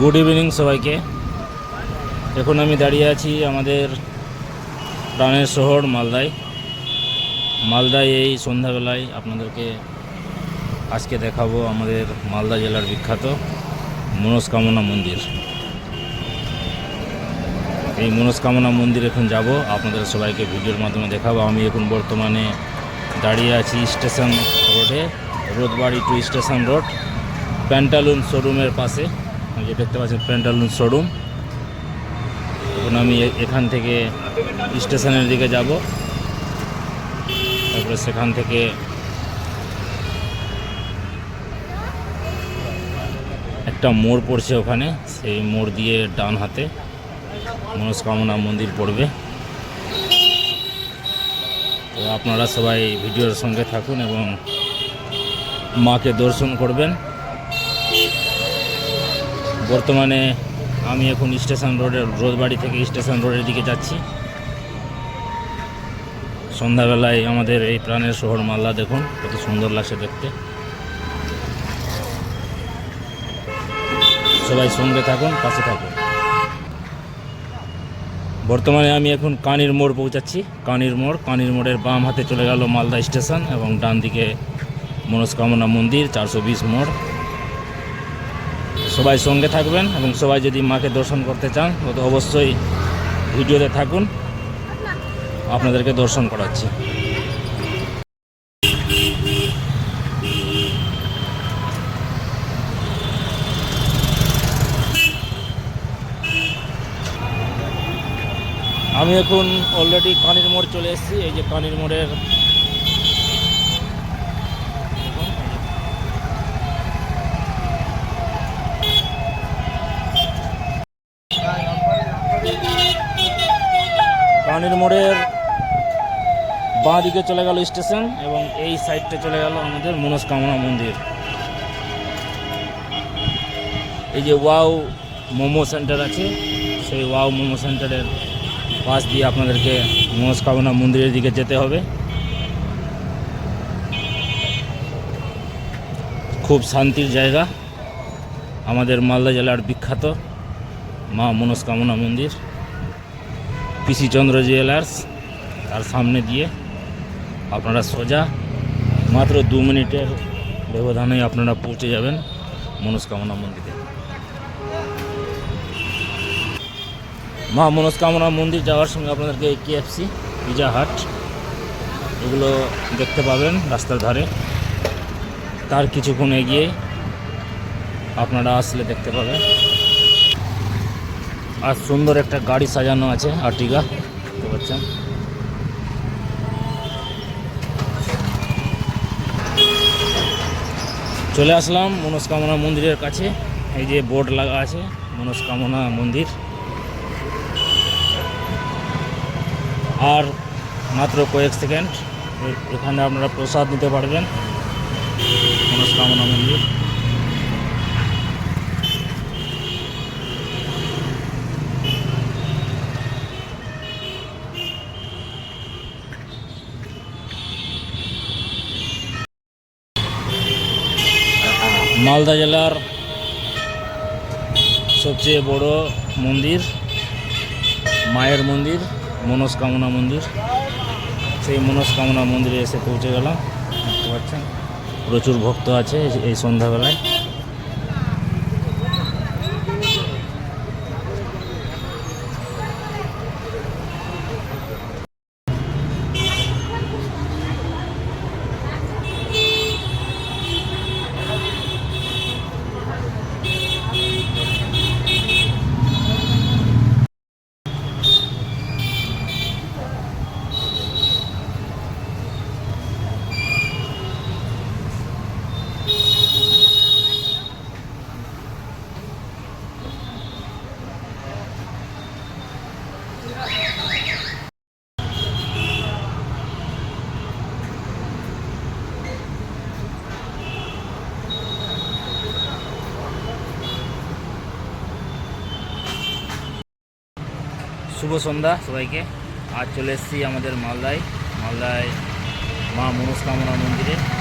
Good evening সবাইকে। এখন আমি দাঁড়িয়ে আছি আমাদের প্রাণের শহর মালদায়। মালদায় এই সন্ধ্যাবেলায় আপনাদেরকে আজকে দেখাবো আমাদের মালদা জেলার বিখ্যাত মনস্কামনা মন্দির। এই মনস্কামনা মন্দির এখন যাব, আপনাদের সবাইকে ভিডিওর মাধ্যমে দেখাবো। আমি এখন বর্তমানে দাঁড়িয়ে আছি স্টেশন রোডে, Rodbari to station road, Pantaloon শোরুমের পাশে। যে দেখতে পাচ্ছেন প্যান্টালুন শোরুম। এখন আমি এখান থেকে স্টেশনের দিকে যাব। তারপরে সেখান থেকে একটা মোড় পড়ছে ওখানে, সেই মোড় দিয়ে ডান হাতে মনস্কামনা মন্দির পড়বে। তো আপনারা সবাই ভিডিওর সঙ্গে থাকুন এবং মাকে দর্শন করবেন। বর্তমানে আমি এখন স্টেশন রোডের, রোদবাড়ি থেকে স্টেশন রোডের দিকে যাচ্ছি। সন্ধ্যাবেলায় আমাদের এই প্রাণের শহর মালদা, দেখুন, কত সুন্দর লাগছে দেখতে। সবাই সঙ্গে থাকুন, পাশে থাকুন। বর্তমানে আমি এখন কানির মোড় পৌঁছাচ্ছি। কানির মোড়, কানির মোড়ের বাম হাতে চলে গেল মালদা স্টেশন এবং ডান দিকে মনস্কামনা মন্দির, চারশো বিশ মোড়। সবাই সঙ্গে থাকবেন এবং সবাই যদি মাকে দর্শন করতে চান তো অবশ্যই ভিডিওতে থাকুন। আপনাদেরকে দর্শন করাচ্ছি। আমি এখন অলরেডি কানির মোড় চলে এসেছি। এই যে কানির মোড়ের কানির মোড়ের বাঁ দিকে চলে গেল স্টেশন এবং এই সাইডটা চলে গেল আমাদের মনস্কামনা মন্দির। এই যে ওয়াও মোমো সেন্টার আছে, সেই ওয়াও মোমো সেন্টারের পাশ দিয়ে আপনাদেরকে মনস্কামনা মন্দিরের দিকে যেতে হবে। খুব শান্তির জায়গা, আমাদের মালদা জেলার বিখ্যাত মা মনস্কামনা মন্দির। পিসি চন্দ্র জুয়েলার্স তার সামনে দিয়ে আপনারা সোজা মাত্র দু মিনিটের ব্যবধানে আপনারা পৌঁছে যাবেন মনস্কামনা মন্দিরে। মা, মনস্কামনা মন্দির যাওয়ার সঙ্গে আপনাদেরকে কেএফসি পিজা হাট এগুলো দেখতে পাবেন রাস্তার ধারে। তার কিছুক্ষণ এগিয়ে আপনারা আসলে দেখতে পাবেন। আর সুন্দর একটা গাড়ি সাজানো আছে, আর্টিগা, দেখতে পাচ্ছেন? চলে আসলাম মনস্কামনা মন্দিরের কাছে, এই যে বোর্ড লাগা আছে, মনস্কামনা মন্দির। আর মাত্র কয়েক সেকেন্ড এখানে আপনারা প্রসাদ নিতে পারবেন, মনস্কামনা মন্দির। মালদা জেলার সবচেয়ে বড় মন্দির, মায়ের মন্দির, মনস্কামনা মন্দির। সেই মনস্কামনা মন্দিরে এসে পৌঁছে গেলাম। দেখতে পাচ্ছেন, প্রচুর ভক্ত আছে এই- সন্ধ্যাবেলায়। শুভ সন্ধ্যা সবাইকে। আজ চলে এসেছি আমাদের মালদায়। মালদায় মা মনস্কামনা মন্দিরে।